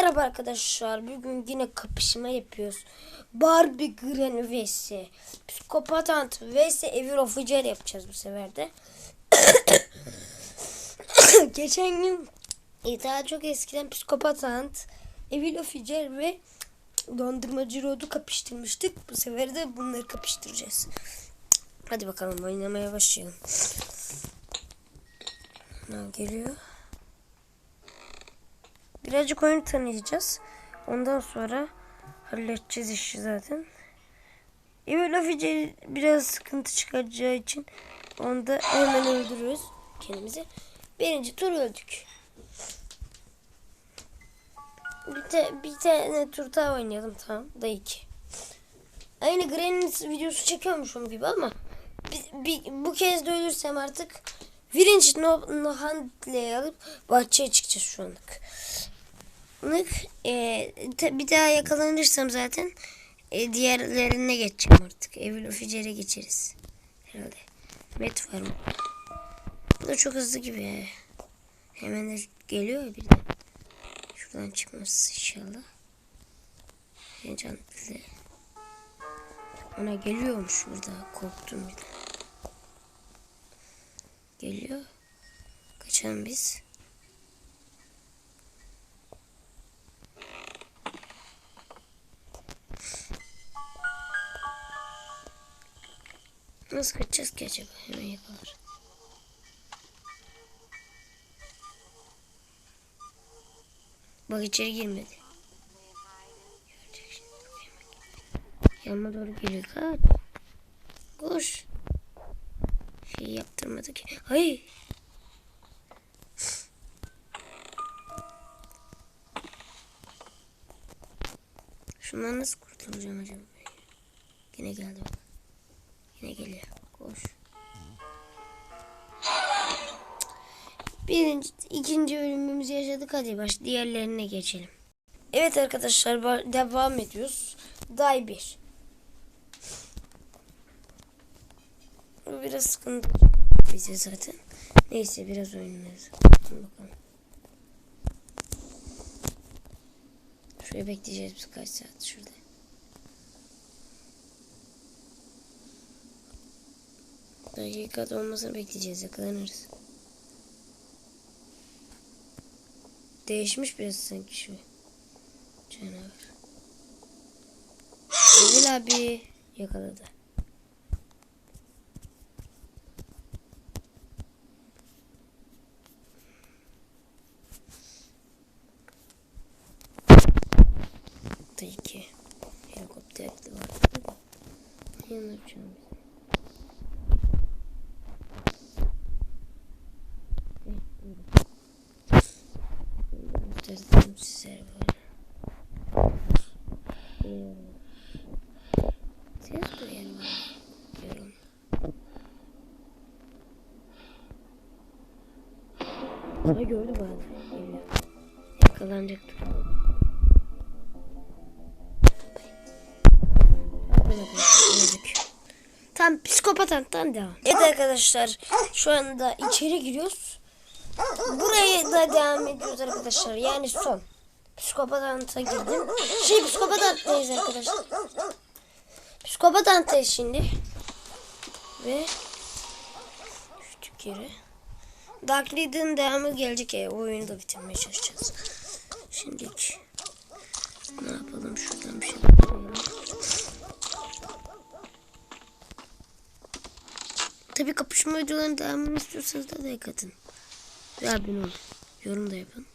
Merhaba arkadaşlar. Bugün yine kapışma yapıyoruz. Barbie Gren vs. Psikopat Ant vs. Evil Officer yapacağız bu sefer de. Geçen gün e, daha çok eskiden Psikopat Ant, Evil Officer ve Dondurmacı Rod'u kapıştırmıştık. Bu sefer de bunları kapıştıracağız. Hadi bakalım oynamaya başlayalım. Ha, geliyor. Birazcık oyunu tanıyacağız. Ondan sonra halledeceğiz işi zaten. Evil Officer biraz sıkıntı çıkaracağı için onu da hemen öldürüyoruz kendimizi. Birinci tur öldük. Bir, te, bir tane tur daha oynayalım tamam. Da iki. Aynı Granny's videosu çekiyormuşum gibi ama bir, bir, bu kez de ölürsem artık birinci no, no handle alıp bahçeye çıkacağız şu anlık. Anlık e, bir daha yakalanırsam zaten e, diğerlerine geçeceğim artık. Evil Officer'e geçeriz. Herhalde. Met var mı? Bu da çok hızlı gibi. Hemen de geliyor bir de. Şuradan çıkmaz inşallah. Heyecan bize. Ona geliyormuş burada. Korktum bir de. Geliyor. Kaçalım biz. Nasıl kaçacağız ki acaba? Hemen yakalar. Bak içeri girmedi. Yanıma doğru geliyor. Kaç. Koş. Şey yaptırmadı ki. Hayır. Şundan nasıl kurtulacağım acaba? Yine geldi bak. Yine geliyor. Koş. Birinci, ikinci bölümümüzü yaşadık. Hadi baş diğerlerine geçelim. Evet arkadaşlar devam ediyoruz. Day 1. Bu biraz sıkıntı bize zaten. Neyse biraz oynarız. Bakalım. Şuraya bekleyeceğiz biz kaç saat şurada. Dakika olmasını bekleyeceğiz yakalanırız. Değişmiş biraz sanki şu canavar. Evil abi yakaladı. Tabii ki helikopter de var. Yanına Ha gördü bu arada. Gördük. Tam psikopat anttan devam. Evet arkadaşlar şu anda içeri giriyoruz. Buraya da devam ediyoruz arkadaşlar. Yani son. Psikopat anta girdim. Şey psikopat anttayız arkadaşlar. Psikopat anttayız şimdi. Ve düştük yere. Dark Lead'in devamı gelecek ya. O oyunu da bitirmeye çalışacağız. Şimdilik ne yapalım şuradan bir şey yapalım. Tabii kapışma videolarının devamını istiyorsanız da like atın. Ve abone olun. Yorum da yapın.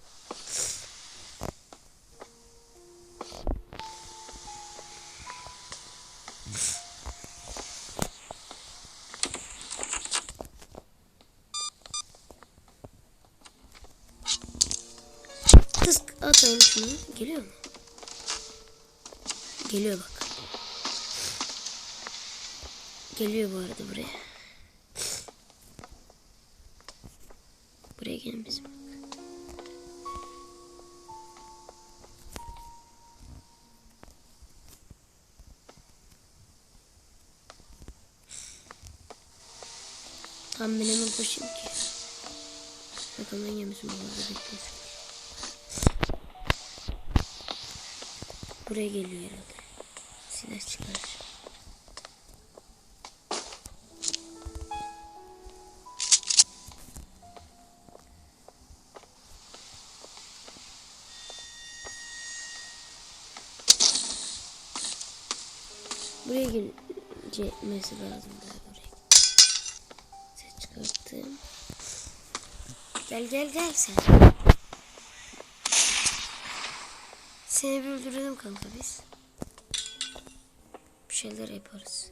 Atalım şunu. Geliyor mu? Geliyor bak. Geliyor bu arada buraya. Buraya gelin bizim. Tam ben hemen koşayım ki. Bakalım yemesin bu arada buraya geliyor herhalde. Silah çıkar. Buraya gelmesi lazım daha buraya. Ses çıkarttım. Gel gel gel sen. Seni bir öldürelim kanka biz. Bir şeyler yaparız.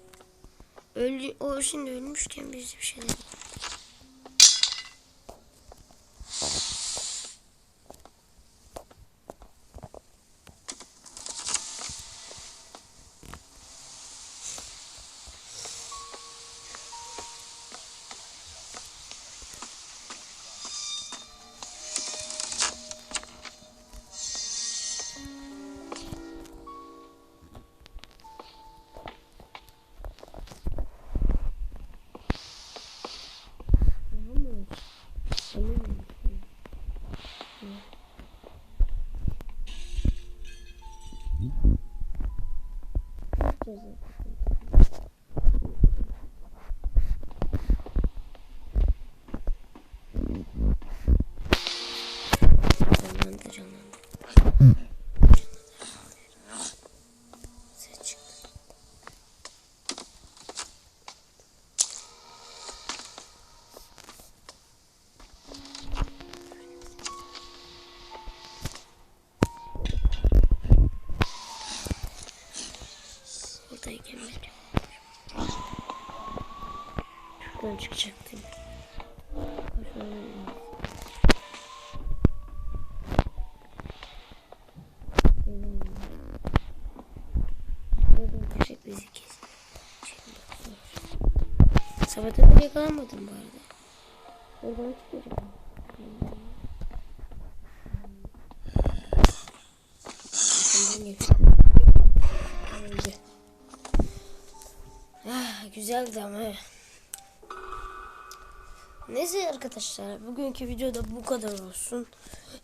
Öldü, o şimdi ölmüşken biz bir şeyler yaparız. Tamam. Canlandı Şimdi bakıyoruz. Sabahtan beri yakalanmadım bu arada. Oradan çıkacağım. Ah, güzeldi ama. Neyse arkadaşlar bugünkü videoda bu kadar olsun.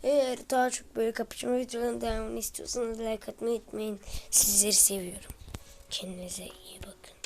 Eğer daha çok böyle kapışma videolarının devamını istiyorsanız like atmayı unutmayın. Sizleri seviyorum. Kendinize iyi bakın.